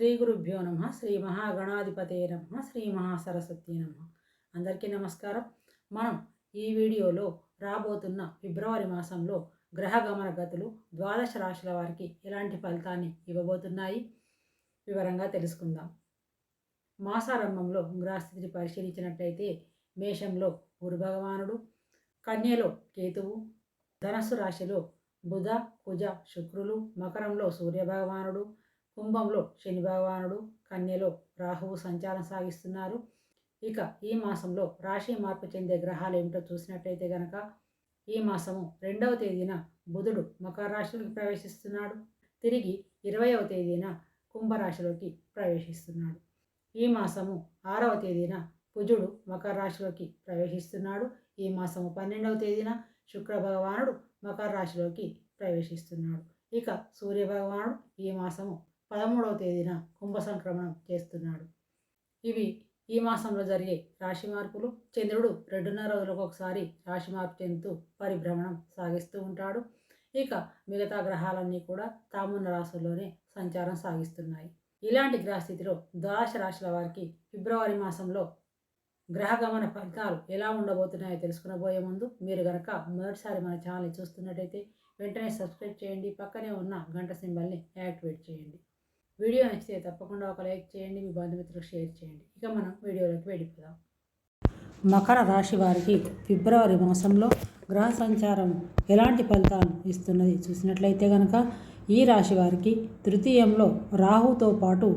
శ్రీ గురుభ్యో నమ శ్రీ మహాగణాధిపతే నమ శ్రీ మహాసరస్వతి నమ. అందరికీ నమస్కారం. మనం ఈ వీడియోలో రాబోతున్న ఫిబ్రవరి మాసంలో గ్రహ గమన గతులు ద్వాదశ రాశుల వారికి ఎలాంటి ఫలితాన్ని ఇవ్వబోతున్నాయి? వివరంగా తెలుసుకుందాం. మాసారంభంలో గ్రహస్థితిని పరిశీలించినట్లయితే మేషంలో గురు భగవానుడు కన్యలో కేతువు ధనస్సు రాశిలో బుధ కుజ శుక్రులు మకరంలో సూర్య భగవానుడు కుంభంలో శని భగవానుడు కన్యలో రాహువు సంచారం సాగిస్తున్నారు. ఇక ఈ మాసంలో రాశి మార్పు చెందే గ్రహాలు ఏమిటో చూసినట్లయితే గనక ఈ మాసము రెండవ తేదీన బుధుడు మకర రాశిలోకి ప్రవేశిస్తున్నాడు. తిరిగి ఇరవైవ తేదీన కుంభరాశిలోకి ప్రవేశిస్తున్నాడు. ఈ మాసము ఆరవ తేదీన కుజుడు మకర రాశిలోకి ప్రవేశిస్తున్నాడు. ఈ మాసము పన్నెండవ తేదీన శుక్ర భగవానుడు మకర రాశిలోకి ప్రవేశిస్తున్నాడు. ఇక సూర్య భగవానుడు ఈ మాసము పదమూడవ తేదీన కుంభ సంక్రమణం చేస్తున్నాడు. ఇవి ఈ మాసంలో జరిగే రాశి మార్పులు. చంద్రుడు రెండున్నర రోజులకు ఒకసారి రాశి మార్పు చెందుతూ పరిభ్రమణం సాగిస్తూ ఉంటాడు. ఇక మిగతా గ్రహాలన్నీ కూడా తామున్న రాశుల్లోనే సంచారం సాగిస్తున్నాయి. ఇలాంటి గ్రహస్థితిలో ద్వాదశ రాశుల వారికి ఫిబ్రవరి మాసంలో గ్రహగమన ఫలితాలు ఎలా ఉండబోతున్నాయో తెలుసుకునబోయే ముందు మీరు గనక మొదటిసారి మన ఛానల్ని చూస్తున్నట్టయితే వెంటనే సబ్స్క్రైబ్ చేయండి. పక్కనే ఉన్న గంట సింబల్ని యాక్టివేట్ చేయండి. వీడియో నచ్చితే తప్పకుండా ఒక లైక్ చేయండి మీ బంధుమిత్రులకు షేర్ చేయండి. ఇక మనం వీడియోలోకి వెళ్ళిపోదాం. మకర రాశి వారికి ఫిబ్రవరి మాసంలో గ్రహ సంచారం ఎలాంటి ఫలితాలు ఇస్తున్నది చూసినట్లయితే కనుక ఈ రాశి వారికి తృతీయంలో రాహుతో పాటు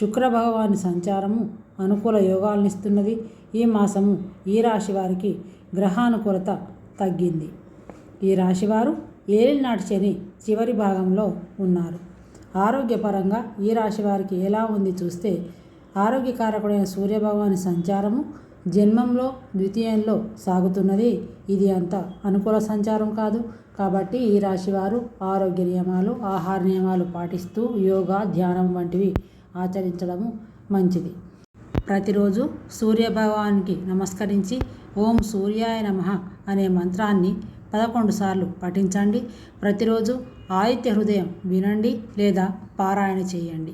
శుక్ర భగవాని సంచారము అనుకూల యోగాలను ఇస్తున్నది. ఈ మాసము ఈ రాశి వారికి గ్రహానుకూలత తగ్గింది. ఈ రాశివారు ఏలినాటి శని చివరి భాగంలో ఉన్నారు. ఆరోగ్యపరంగా ఈ రాశి వారికి ఎలా ఉంది చూస్తే ఆరోగ్యకారకుడైన సూర్యభగవాని సంచారము జన్మంలో ద్వితీయంలో సాగుతున్నది. ఇది అంత అనుకూల సంచారం కాదు. కాబట్టి ఈ రాశి వారు ఆరోగ్య నియమాలు ఆహార నియమాలు పాటిస్తూ యోగా ధ్యానం వంటివి ఆచరించడము మంచిది. ప్రతిరోజు సూర్యభగవానికి నమస్కరించి ఓం సూర్యాయ నమ అనే మంత్రాన్ని పదకొండు సార్లు పఠించండి. ప్రతిరోజు ఆదిత్య హృదయం వినండి లేదా పారాయణ చేయండి.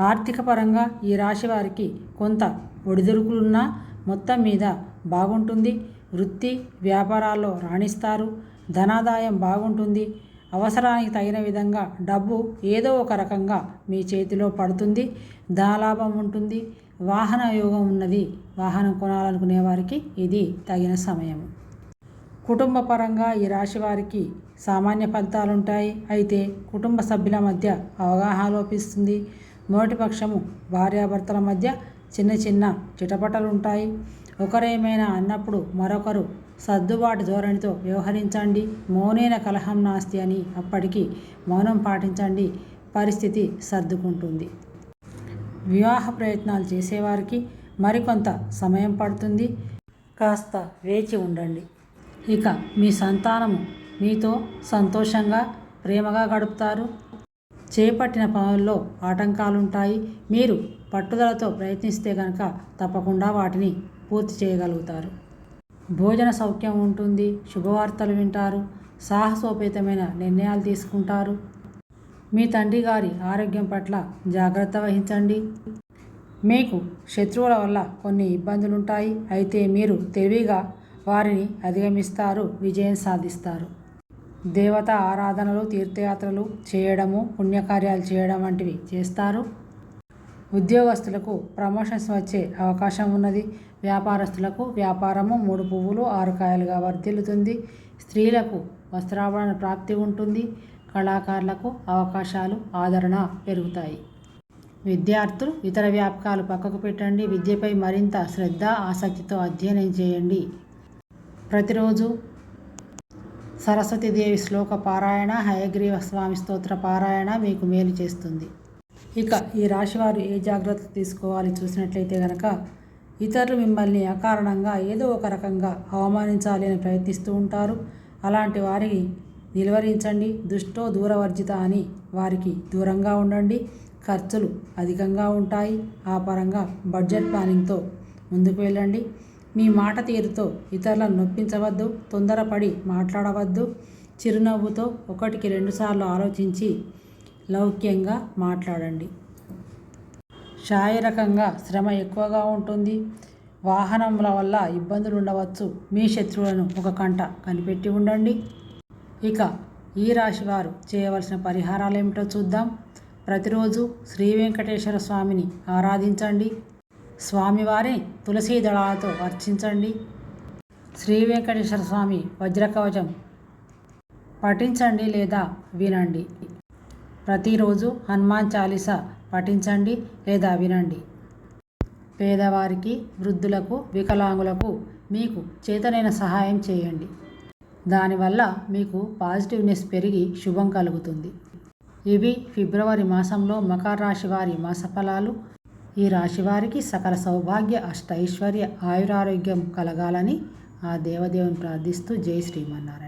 ఆర్థిక పరంగా ఈ రాశి వారికి కొంత ఒడిదుడుకులున్నా మొత్తం మీద బాగుంటుంది. వృత్తి వ్యాపారాల్లో రాణిస్తారు. ధనాదాయం బాగుంటుంది. అవసరానికి తగిన విధంగా డబ్బు ఏదో ఒక రకంగా మీ చేతిలో పడుతుంది. ధనలాభం ఉంటుంది. వాహన యోగం ఉన్నది. వాహనం కొనాలనుకునే వారికి ఇది తగిన సమయం కుటుంబ పరంగా ఈ రాశి వారికి సామాన్య ఫలితాలు ఉంటాయి అయితే కుటుంబ సభ్యుల మధ్య అవగాహన లోపిస్తుంది. మొదటిపక్షము భార్యాభర్తల మధ్య చిన్న చిన్న చిటపటలు ఉంటాయి ఒకరేమైనా అన్నప్పుడు మరొకరు సర్దుబాటు ధోరణితో వ్యవహరించండి. మౌనైన కలహం నాస్తి అని అప్పటికి మౌనం పాటించండి. పరిస్థితి సర్దుకుంటుంది. వివాహ ప్రయత్నాలు చేసేవారికి మరికొంత సమయం పడుతుంది. కాస్త వేచి ఉండండి. ఇక మీ సంతానము మీతో సంతోషంగా ప్రేమగా గడుపుతారు. చేపట్టిన పనుల్లో ఆటంకాలుంటాయి. మీరు పట్టుదలతో ప్రయత్నిస్తే కనుక తప్పకుండా వాటిని పూర్తి చేయగలుగుతారు. భోజన సౌఖ్యం ఉంటుంది. శుభవార్తలు వింటారు. సాహసోపేతమైన నిర్ణయాలు తీసుకుంటారు. మీ తండ్రి గారి ఆరోగ్యం పట్ల జాగ్రత్త వహించండి. మీకు శత్రువుల వల్ల కొన్ని ఇబ్బందులుంటాయి. అయితే మీరు తెలివిగా వారిని అధిగమిస్తారు విజయం సాధిస్తారు. దేవత ఆరాధనలు తీర్థయాత్రలు చేయడము పుణ్యకార్యాలు చేయడం వంటివి చేస్తారు. ఉద్యోగస్తులకు ప్రమోషన్స్ వచ్చే అవకాశం ఉన్నది. వ్యాపారస్తులకు వ్యాపారము మూడు పువ్వులు ఆరు కాయలుగా వర్ధిల్లుతుంది. స్త్రీలకు వస్త్రాభరణ ప్రాప్తి ఉంటుంది. కళాకారులకు అవకాశాలు ఆదరణ పెరుగుతాయి. విద్యార్థులు ఇతర వ్యాపకాలు పక్కకు పెట్టండి. విద్యపై మరింత శ్రద్ధ ఆసక్తితో అధ్యయనం చేయండి. ప్రతిరోజు సరస్వతీదేవి శ్లోక పారాయణ హయగ్రీవ స్వామి స్తోత్ర పారాయణ మీకు మేలు చేస్తుంది. ఇక ఈ రాశివారు ఏ జాగ్రత్తలు తీసుకోవాలి చూసినట్లయితే కనుక ఇతరులు మిమ్మల్ని అకారణంగా ఏదో ఒక రకంగా అవమానించాలి అని ప్రయత్నిస్తూ ఉంటారు. అలాంటి వారిని నిలువరించండి. దుష్టో దూరవర్జిత అని వారికి దూరంగా ఉండండి. ఖర్చులు అధికంగా ఉంటాయి. ఆ పరంగా బడ్జెట్ ప్లానింగ్తో ముందుకు వెళ్ళండి. మీ మాట తీరుతో ఇతరులను నొప్పించవద్దు తొందరపడి మాట్లాడవద్దు. చిరునవ్వుతో ఒకటికి రెండుసార్లు ఆలోచించి లౌక్యంగా మాట్లాడండి. శారీరకంగా శ్రమ ఎక్కువగా ఉంటుంది. వాహనముల వల్ల ఇబ్బందులు ఉండవచ్చు మీ శత్రువులను ఒక కంట కనిపెట్టి ఉండండి. ఇక ఈ రాశి వారు చేయవలసిన పరిహారాలు ఏమిటో చూద్దాం. ప్రతిరోజు శ్రీ వెంకటేశ్వర స్వామిని ఆరాధించండి. స్వామివారిని తులసీ దళాలతో అర్చించండి శ్రీ వెంకటేశ్వర స్వామి వజ్రకవచం పఠించండి లేదా వినండి. ప్రతిరోజు హనుమాన్ చాలీసా పఠించండి లేదా వినండి. పేదవారికి వృద్ధులకు వికలాంగులకు మీకు చేతనైన సహాయం చేయండి. దానివల్ల మీకు పాజిటివ్నెస్ పెరిగి శుభం కలుగుతుంది. ఇవి ఫిబ్రవరి మాసంలో మకర రాశి వారి మాసఫలాలు ఈ రాశి వారికి సకల సౌభాగ్య అష్టైశ్వర్య ఆయురారోగ్యం కలగాలని ఆ దేవదేవుని ప్రార్థిస్తూ జై శ్రీమన్నారాయణ.